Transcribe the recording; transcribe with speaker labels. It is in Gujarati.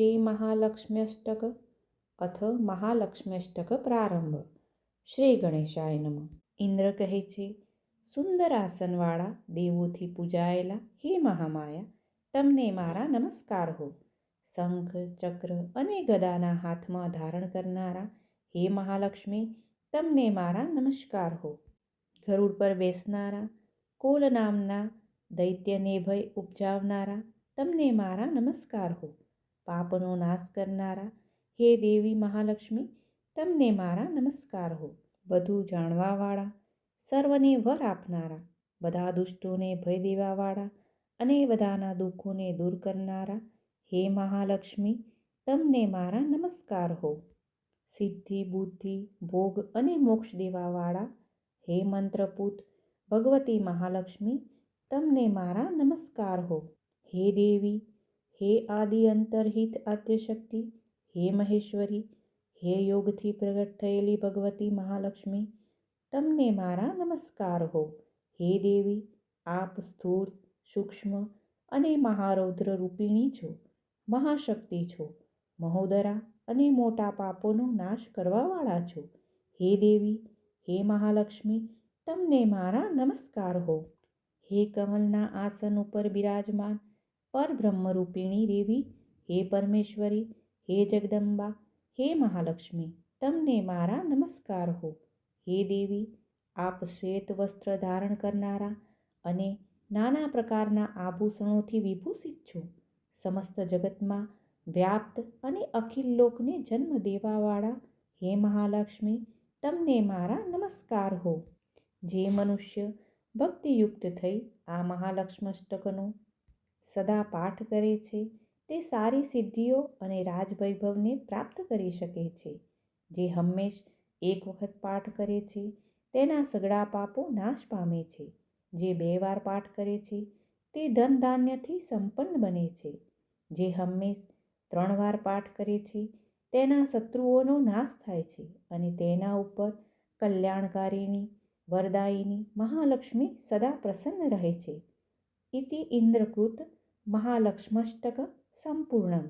Speaker 1: શ્રી મહાલક્ષ્મ્યષ્ટક અથ મહાલક્ષ્મ્યષ્ટક પ્રારંભ શ્રી ગણેશાય નમ ઇન્દ્ર કહે છે સુંદર આસનવાળા દેવોથી પૂજાયેલા હે મહામાયા તમને મારા નમસ્કાર હો શંખ ચક્ર અને ગદાના હાથમાં ધારણ કરનારા હે મહાલક્ષ્મી તમને મારા નમસ્કાર હો ગરુડ પર બેસનારા કોલ નામના દૈત્યને ભય ઉપજાવનારા તમને મારા નમસ્કાર હો પાપનો નાશ કરનારા. હે દેવી મહાલક્ષ્મી, તમને મારા નમસ્કાર હો. બધું જાણવાવાળા, સર્વને વર આપનારા. બધા દુષ્ટોને ભય દેવાવાળા અને બધાના દુઃખોને દૂર કરનારા. હે મહાલક્ષ્મી, તમને મારા નમસ્કાર હો. સિદ્ધિ, બુદ્ધિ, ભોગ અને મોક્ષ દેવાવાળા. હે મંત્રપૂત, ભગવતી મહાલક્ષ્મી, તમને મારા નમસ્કાર હો. હે દેવી હે આદિ અંતરહિત આદ્યશક્તિ, હે મહેશ્વરી, હે યોગથી પ્રગટ થયેલી ભગવતી મહાલક્ષ્મી, તમને મારા નમસ્કાર હો. હે દેવી, આપ સ્થૂળ, સૂક્ષ્મ અને મહારૌદ્ર રૂપિણી છો, મહાશક્તિ છો, મહોદરા અને મોટા પાપોનો નાશ કરવાવાળા છો. હે દેવી, હે મહાલક્ષ્મી, તમને મારા નમસ્કાર હો. હે કમલના આસન ઉપર બિરાજમાન પરબ્રહ્મરૂપિણી દેવી, હે પરમેશ્વરી, હે જગદંબા, હે મહાલક્ષ્મી, તમને મારા નમસ્કાર હો. હે દેવી, આપ શ્વેત વસ્ત્ર ધારણ કરનારા અને નાના પ્રકારના આભૂષણોથી વિભૂષિત છો. સમસ્ત જગતમાં વ્યાપ્ત અને અખિલ લોકને જન્મ દેવાવાળા હે મહાલક્ષ્મી, તમને મારા નમસ્કાર હો. જે મનુષ્ય ભક્તિયુક્ત થઈ આ મહાલક્ષ્મષ્ટકનો સદા પાઠ કરે છે, તે સારી સિદ્ધિઓ અને રાજવૈભવને પ્રાપ્ત કરી શકે છે. જે હંમેશ એક વખત પાઠ કરે છે, તેના સગડા પાપો નાશ પામે છે. જે બે વાર પાઠ કરે છે, તે ધન ધાન્યથી સંપન્ન બને છે. જે હંમેશ ત્રણ વાર પાઠ કરે છે, તેના શત્રુઓનો નાશ થાય છે અને તેના ઉપર કલ્યાણકારીની, વરદાયીની મહાલક્ષ્મી સદા પ્રસન્ન રહે છે. ઇતિ ઇન્દ્રકૃત महालक्ष्मष्टकं सम्पूर्णम्